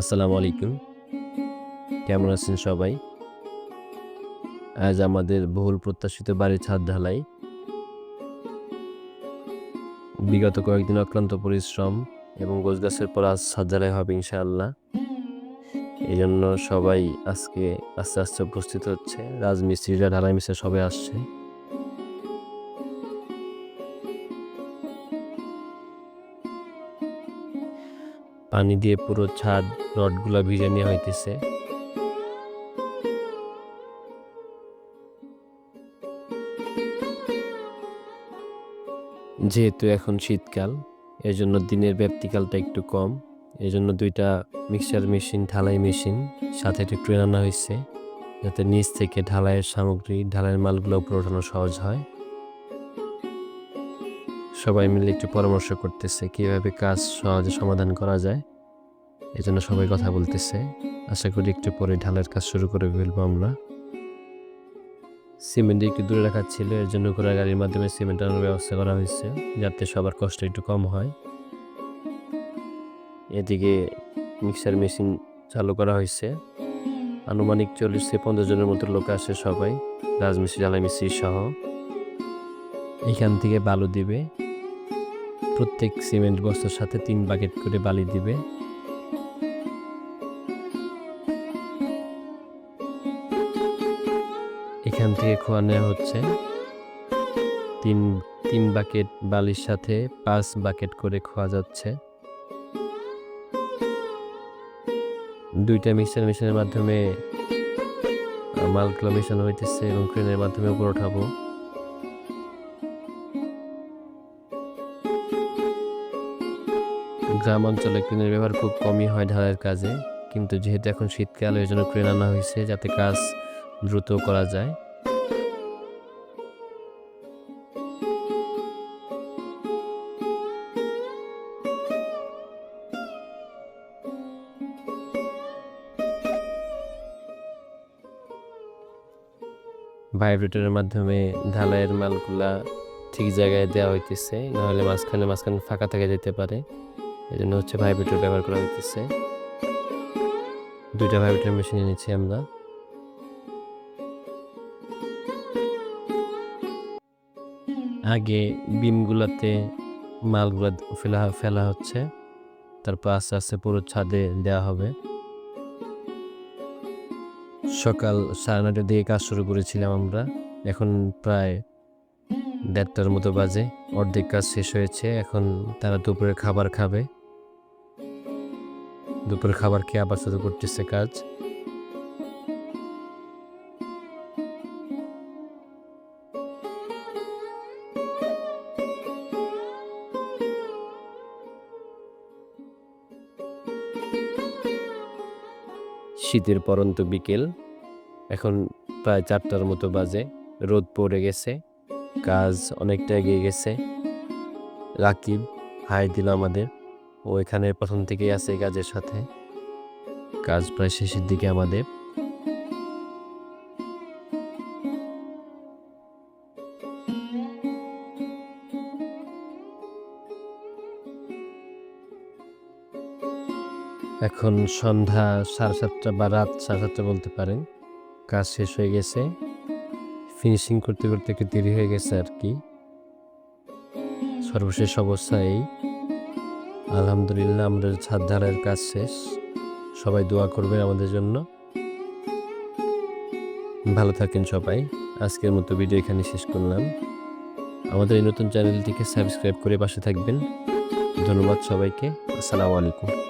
আসসালামু আলাইকুম। কেমন আছেন সবাই? আজ আমাদের বহুল প্রত্যাশিত বাড়ির ছাদ ঢালাই। বিগত কয়েকদিন অক্লান্ত পরিশ্রম এবং গোছ গাছের পর আজ ছাদ ঢালাই হবে ইনশাআল্লাহ। এই জন্য সবাই আজকে আস্তে আস্তে উপস্থিত হচ্ছে। রাজমিস্ত্রিরা ঢালাই মিস্ত্রি সবাই আসছে। পানি দিয়ে পুরো ছাদ রডগুলা ভিজে নেওয়া হইতেছে। যেহেতু এখন শীতকাল এর জন্য দিনের ব্যাপ্তিকালটা একটু কম। এই জন্য দুইটা মিক্সার মেশিন, ঢালাই মেশিন সাথে একটু ট্রেন আনা হয়েছে যাতে নিচ থেকে ঢালাইয়ের সামগ্রী, ঢালাইয়ের মালগুলো উপরে ওঠানো সহজ হয়। সবাই মিলে একটু পরামর্শ করতেছে কীভাবে কাজ সহজে সমাধান করা যায়। এজন্য সবাই কথা বলতেছে। আশা করি একটু পরে ঢালের কাজ শুরু করে ফেলব আমরা। সিমেন্ট একটু দূরে রাখা ছিল, এর জন্য ঘোড়া গাড়ির মাধ্যমে সিমেন্ট আনার ব্যবস্থা করা হয়েছে, যাতে সবার কষ্ট একটু কম হয়। এদিকে মিক্সার মেশিন চালু করা হয়েছে। আনুমানিক চল্লিশ থেকে পঞ্চাশ জনের মতো লোক আসে সবাই, রাজমিস্ত্রি জ্বালাই মিস্ত্রি সহ। এখান থেকে বালু দিবে। প্রত্যেক সিমেন্ট বস্তার সাথে তিন বাকেট করে বালি দিবে। এখান থেকে খোয়া নেওয়া হচ্ছে। তিন তিন বাকেট বালির সাথে পাঁচ বাকেট করে খোয়া যাচ্ছে। দুইটা মিক্সার মেশিনের মাধ্যমে, মালগুলো মেশানো হইতেছে এবং ক্রেনের মাধ্যমে উপর ওঠাবো। গ্রাম অঞ্চলে ক্রেনের ব্যবহার খুব কমই হয় ঢালাইয়ের কাজে। কিন্তু যেহেতু এখন শীতকাল ওই জন্য ক্রেন আনা হয়েছে, যাতে কাজ দ্রুত করা যায়। ভাইব্রেটরের মাধ্যমে ঢালাইয়ের মালগুলা ঠিক জায়গায় দেওয়া হইতেছে, নাহলে মাঝখানে মাঝখানে ফাঁকা থেকে যেতে পারে। এই জন্য হচ্ছে ভাইব্রেটর ব্যবহার করা হইতেছে। দুইটা ভাইব্রেটর মেশিন নিচ্ছি আমরা। আগে বিমগুলাতে মালগুলা ফেলা ফেলা হচ্ছে। তারপর আস্তে আস্তে পুরো ছাদে দেওয়া হবে। সকাল সাড়ে নটার দিকে কাজ শুরু করেছিলাম আমরা। এখন প্রায় দেড়টার মতো বাজে। অর্ধেক কাজ শেষ হয়েছে, এখন তারা দুপুরের খাবার খাবে। দুপুরের খাবার খেয়ে আবার শুরু করতেছে কাজ। শীতের পরন্ত বিকেল, এখন প্রায় চারটার মতো বাজে, রোদ পড়ে গেছে। কাজ অনেকটা এগিয়ে গেছে। রাকিব, হাই দিল আমাদের। ও এখানে প্রথম থেকেই আছে এই কাজের সাথে। কাজ প্রায় শেষের দিকে আমাদের। এখন সন্ধ্যা সাড়ে সাতটা বা রাত সাড়ে সাতটা বলতে পারেন। কাজ শেষ হয়ে গেছে। ফিনিশিং করতে করতে একটু দেরি হয়ে গেছে আর কি। সর্বশেষ অবস্থা এই আলহামদুলিল্লাহ আমাদের ছাদ কাজ শেষ। সবাই দোয়া করবেন আমাদের জন্য। ভালো থাকেন সবাই। আজকের মতো ভিডিও এখানে শেষ করলাম। আমাদের এই নতুন চ্যানেলটিকে সাবস্ক্রাইব করে পাশে থাকবেন। ধন্যবাদ সবাইকে। আসসালামু আলাইকুম।